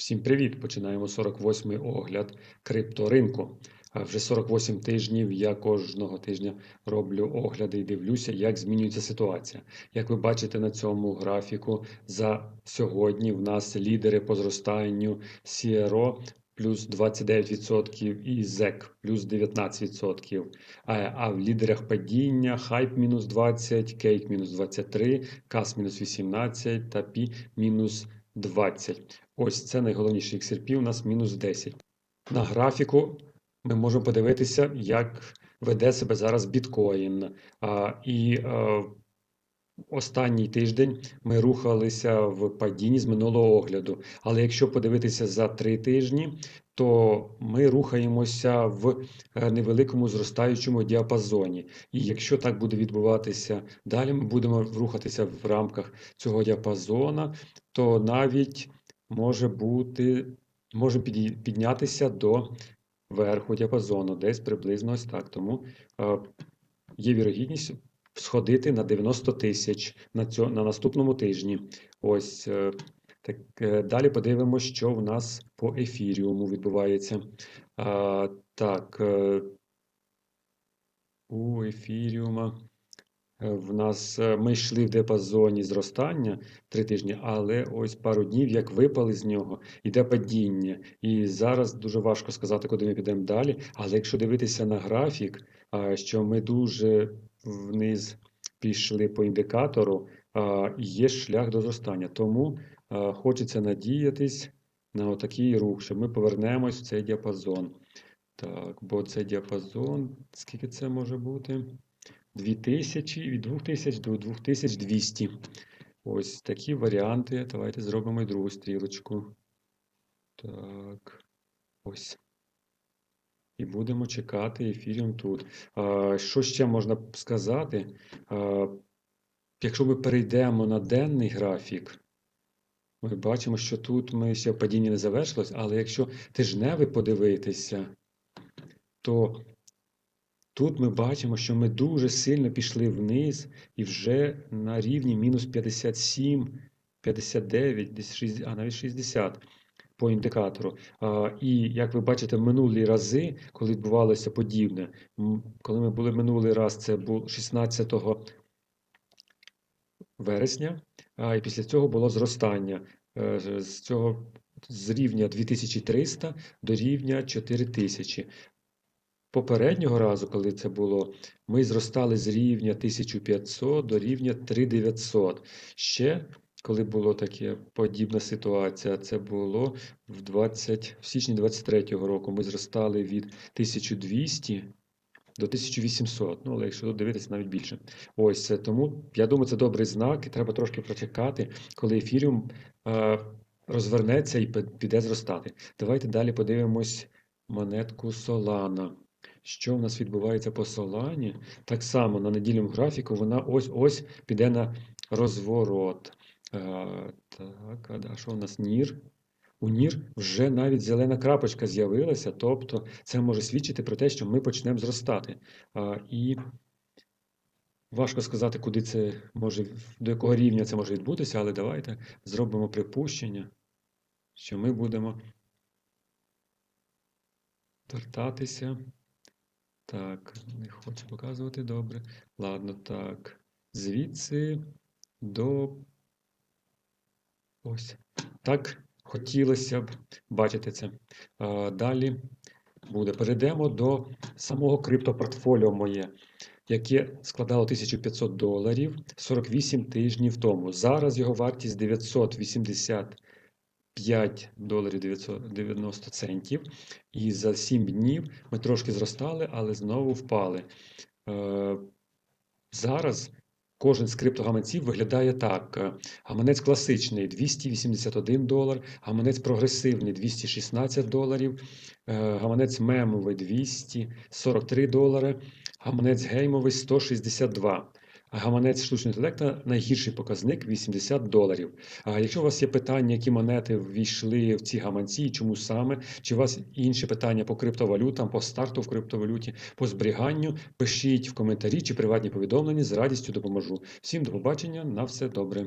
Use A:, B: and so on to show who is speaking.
A: Всім привіт! Починаємо 48-й огляд крипторинку. Вже 48 тижнів я кожного тижня роблю огляди і дивлюся, як змінюється ситуація. Як ви бачите на цьому графіку, за сьогодні в нас лідери по зростанню CRO плюс 29% і ZEC плюс 19%. А, а в лідерах падіння Hype мінус 20, Cake мінус 23, CAS мінус 18 та P мінус 20. Ось це найголовніше XRP у нас мінус 10. На графіку ми можемо подивитися, як веде себе зараз біткоін. А, і а, останній тиждень ми рухалися в падінні з минулого огляду. Але якщо подивитися за три тижні, то ми рухаємося в е, невеликому зростаючому діапазоні. І якщо так буде відбуватися далі, ми будемо рухатися в рамках цього діапазона, то навіть може бути, може піднятися до верху діапазону, десь приблизно ось так. Тому е, є вірогідність сходити на 90 тисяч на, на наступному тижні. Ось е, так, е, далі подивимося, що в нас по ефіріуму відбувається. А, так, у ефіріума. Е, В нас е, ми йшли в діапазоні зростання три тижні, але ось пару днів, як випали з нього, йде падіння. І зараз дуже важко сказати, куди ми підемо далі. Але якщо дивитися на графік, що ми дуже вниз пішли по індикатору, є шлях до зростання. Тому хочеться надіятись на отакий рух, що ми повернемось в цей діапазон. Так, бо цей діапазон, скільки це може бути? 2000, від 2000 до 2200. Ось такі варіанти. Давайте зробимо і другу стрілочку. Так, ось. І будемо чекати ефіріум тут. Що ще можна сказати? Якщо ми перейдемо на денний графік, ми бачимо, що тут ми ще падіння не завершилось, але якщо тижневий подивитися, то Тут ми бачимо, що ми дуже сильно пішли вниз і вже на рівні мінус 57, 59, десь 60, а навіть 60 по індикатору. І як ви бачите, минулі рази, коли відбувалося подібне, коли ми були минулий раз, це був 16 вересня, а, і після цього було зростання е, з цього з рівня 2300 до рівня 4000. Попереднього разу, коли це було, ми зростали з рівня 1500 до рівня 3900. Ще, коли була така подібна ситуація, це було в 20, в січні 23-го року. Ми зростали від 1200 до 1800. Ну, але якщо дивитися, навіть більше. Ось тому, я думаю, це добрий знак, і треба трошки прочекати, коли ефіріум е, розвернеться і піде зростати. Давайте далі подивимось монетку Solana. Що в нас відбувається по Солані? Так само на недільному графіку вона ось-ось піде на розворот. А, так, а да, що у нас Нір? У Нір вже навіть зелена крапочка з'явилася, тобто це може свідчити про те, що ми почнемо зростати. А, і важко сказати, куди це може, до якого рівня це може відбутися, але давайте зробимо припущення, що ми будемо вертатися. Так, не хочу показувати добре. Ладно, так. Звідси до. Ось. Так, хотілося б бачити це. А, далі буде. Перейдемо до самого криптопортфоліо моє, яке складало 1500 доларів 48 тижнів тому. Зараз його вартість 980 5 доларів 990 центів. І за 7 днів ми трошки зростали, але знову впали. Е, Зараз кожен з криптогаманців виглядає так: гаманець класичний 281 долар, гаманець прогресивний 216 доларів, е, гаманець мемовий 243 долари, гаманець геймовий 162. Гаманець штучного інтелекту найгірший показник 80 доларів. А якщо у вас є питання, які монети ввійшли в ці гаманці, і чому саме, чи у вас інші питання по криптовалютам, по старту в криптовалюті, по зберіганню, пишіть в коментарі чи приватні повідомлення, з радістю допоможу. Всім до побачення, на все добре.